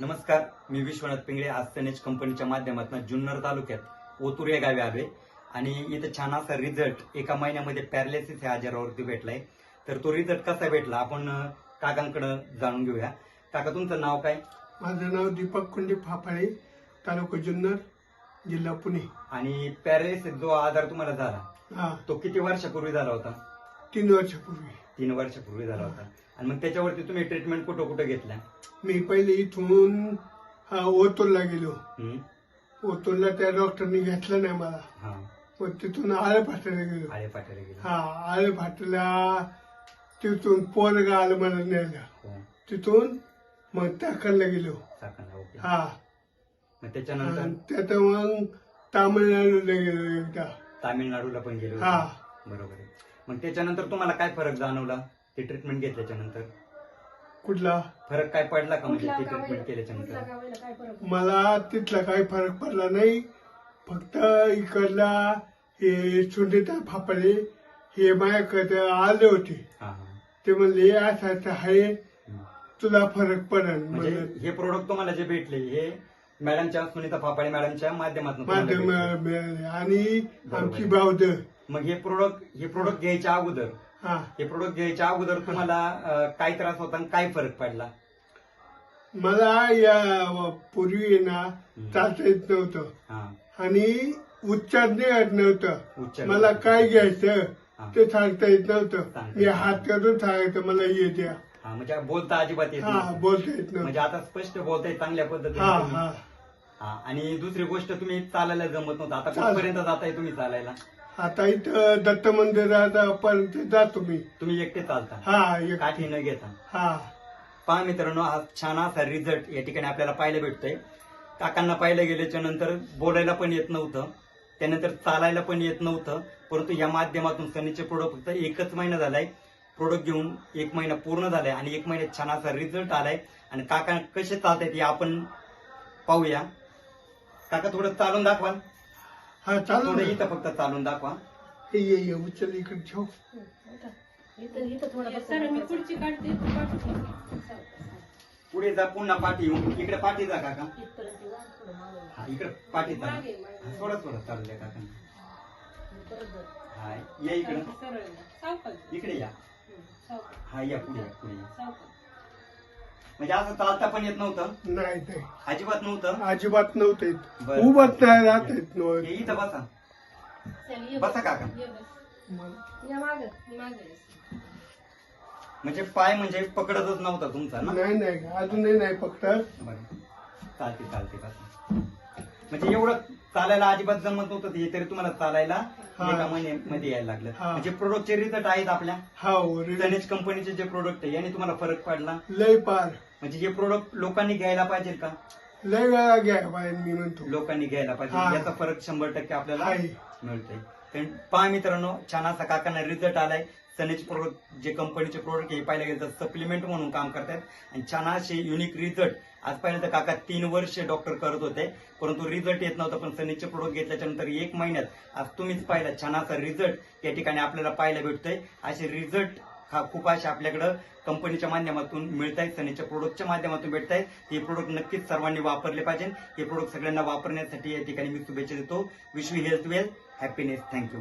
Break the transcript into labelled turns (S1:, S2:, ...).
S1: नमस्कार मी विश्वनाथ पिंगळे आज सनेज कंपनीच्या माध्यमातून जुन्नर तालुक्यात ओतूर या गावी आलोय. आणि इथं छान असा रिझल्ट एका महिन्यामध्ये पॅरालिसिस या आजारावरती भेटलाय. तर तो रिझल्ट कसा भेटला आपण काकांकडं जाणून घेऊया. काका तुमचं नाव काय?
S2: माझं नाव दीपक कुंडी फाफाळे तालुका जुन्नर जिल्हा पुणे.
S1: आणि पॅरालिसिस जो आजार तुम्हाला झाला तो किती वर्षापूर्वी झाला होता?
S2: तीन वर्षापूर्वी.
S1: तीन वर्षापूर्वी झाला होता. आणि मग त्याच्यावरती तुम्ही ट्रीटमेंट कुठं कुठं घेतल्या
S2: मी पहिले इथून हा, ओतूरला गेलो? ओतूरला त्या डॉक्टरनी घेतलं नाही मला. मग तिथून गेलो.
S1: आळे पाट्याला गेले.
S2: हा आळेफाट्याला तिथून पोरगा आलं मला न्यायला.
S1: हो.
S2: तिथून मग गेलो.
S1: चाकणला ओके.
S2: हा.
S1: त्याच्यानंतर?
S2: त्यात मग तामिळनाडूला गेलो एकदा.
S1: तामिळनाडूला पण गेले.
S2: हा.
S1: बरोबर मग त्याच्यानंतर तुम्हाला काय फरक जाणवला? ते ट्रीटमेंट घेतल्याच्या नंतर
S2: कुठला?
S1: फरक काय पडला का म्हणजे
S3: कुठल्या
S1: ट्रीटमेंट
S3: गावाला?
S1: केल्याच्या
S3: कुठल्या
S1: नंतर
S3: गावाला काय फरक
S2: मला तिथला काही फरक पडला नाही. फक्त इकडला हे सुनीता फापडे हे माझ्याकडे आले होते.
S1: हा हा.
S2: ते म्हणले असं असं आहे.
S1: हम्म.
S2: तुला फरक पडेल.
S1: म्हणजे
S2: म्हणलं
S1: हे प्रोडक्ट तुम्हाला जे भेटले हे मॅडमच्या सुनीता फापाळे मॅडमच्या माध्यमातून तुम्हाला
S2: माध्यम
S1: भेटले.
S2: मिळाले. आणि
S1: बरोबर.
S2: आमची बावद
S1: मग हे प्रोडक्ट हे प्रोडक्ट घ्यायच्या अगोदर
S2: हा.
S1: हे प्रोडक्ट घ्यायच्या अगोदर तुम्हाला अं, काय त्रास होता आणि काय फरक पडला?
S2: मला या पूर्वी ना चालता येत नव्हतं.
S1: हा.
S2: आणि उच्चार नाही येत नव्हतं.
S1: उच्चार
S2: मला काय घ्यायचं. ते सांगता येत नव्हतं.
S1: सांगता
S2: मी
S1: येत
S2: हात करून सांगायचं मला हे द्या.
S1: हा म्हणजे बोलता अजिबात येत
S2: हा
S1: नव्हतं.
S2: बोलता येत नव्हतं.
S1: म्हणजे आता स्पष्ट बोलताय चांगल्या पद्धतीने
S2: हा
S1: तुम्ही.
S2: हा.
S1: हा आणि दुसरी गोष्ट तुम्ही चालायला जमत नव्हतं. आता
S2: चाल-
S1: कुठपर्यंत जाताय तुम्ही चालायला?
S2: आता इथं दत्त मंदिरात पर्यंत जातो मी.
S1: तुम्ही एकटे चालता?
S2: हा एक
S1: काठी न घेता?
S2: हा.
S1: पहा मित्रांनो हा छान असा रिझल्ट या ठिकाणी आपल्याला पाहायला भेटतोय. काकांना पाहिलं गेल्याच्यानंतर बोलायला पण येत नव्हतं. त्यानंतर चालायला पण येत नव्हतं. परंतु या माध्यमातून सनीचे प्रोडक्ट फक्त एकच महिना झालाय. प्रोडक्ट घेऊन एक महिना पूर्ण झालाय आणि एक महिन्यात छान असा रिझल्ट आलाय. आणि काका कसे चालतायत हे आपण पाहूया. काका थोडं चालून दाखवाल?
S2: हा चालू
S1: थोडं. इथं फक्त चालून दाखवा.
S2: हे ये ये उचल इकडे ठेव.
S3: इथं इथं थोडं बस
S4: सर मी खुर्ची काढते तू काढते
S1: पुढे जा पुन्हा पाठी येऊन. इकडे पाठी जा काका.
S3: इथपर्यंत जा, थोडं मागं ये.
S1: हा इकडे पाठी जा.
S3: मागे, मागे.
S1: थोडं थोडं चाललंय काका.
S3: परत.
S1: हा या इकडं.
S4: सरळ सावकाश.
S1: इकडे या.
S4: सावकाश.
S1: हा या पुढे या पुढे या.
S4: सावकाश.
S1: म्हणजे असं चालता पण येत नव्हतं.
S2: नाही नाही
S1: अजिबात नव्हतं.
S2: अजिबात नव्हते.
S1: बरं.
S2: उभत नाही राहत येत
S1: हे
S2: नव्हतं.
S1: इथं बसा.
S3: चल, ये
S1: बसा
S3: बस.
S1: काका.
S4: ये बस.
S2: मला-
S3: या मागं.
S4: मी मागे येते.
S1: म्हणजे पाय म्हणजे पकडतच नव्हता तुमचा ना?
S2: नाही नाही. अजूनही नाही फक्त
S1: बरं. चालते चालते बसा. म्हणजे एवढं चालायला अजिबात जमत नव्हतं हे तरी तुम्हाला चालायला
S2: हा.
S1: एका महिन्यामध्ये यायला लागलं
S2: हा.
S1: म्हणजे प्रोडक्टचे रिझल्ट आहेत आपल्या
S2: हा रे.
S1: सनेज कंपनीचे जे प्रोडक्ट आहे याने तुम्हाला फरक पडला
S2: लय पार
S1: म्हणजे हे प्रोडक्ट लोकांनी घ्यायला पाहिजे का
S2: लय वेळा घ्या बाहेर मी म्हणतो
S1: लोकांनी घ्यायला
S2: हा.
S1: पाहिजे याचा फरक शंभर टक्के आपल्याला
S2: आहे.
S1: मिळतोय कारण पहा मित्रांनो छान असा काकांना रिझल्ट आलाय. सनेज प्रोडक्ट जे कंपनीचे प्रोडक्ट हे पाहिलं गेलं तर सप्लिमेंट म्हणून काम करतात. आणि छान असे युनिक रिझल्ट आज पाहिलं तर काका तीन वर्ष डॉक्टर करत होते. परंतु रिझल्ट येत नव्हता पण सनेजचे प्रोडक्ट घेतल्याच्या नंतर एक महिन्यात आज तुम्हीच पाहिला छान असा रिझल्ट या ठिकाणी आपल्याला पाहायला भेटतोय. असे रिझल्ट खूप अशा आपल्याकडं कंपनीच्या माध्यमातून मिळत आहेत सनीच्या प्रोडक्टच्या माध्यमातून भेटत आहेत हे प्रोडक्ट नक्कीच सर्वांनी वापरले पाहिजे हे प्रोडक्ट सगळ्यांना वापरण्यासाठी या ठिकाणी मी शुभेच्छा देतो. Wish you health well happiness thank you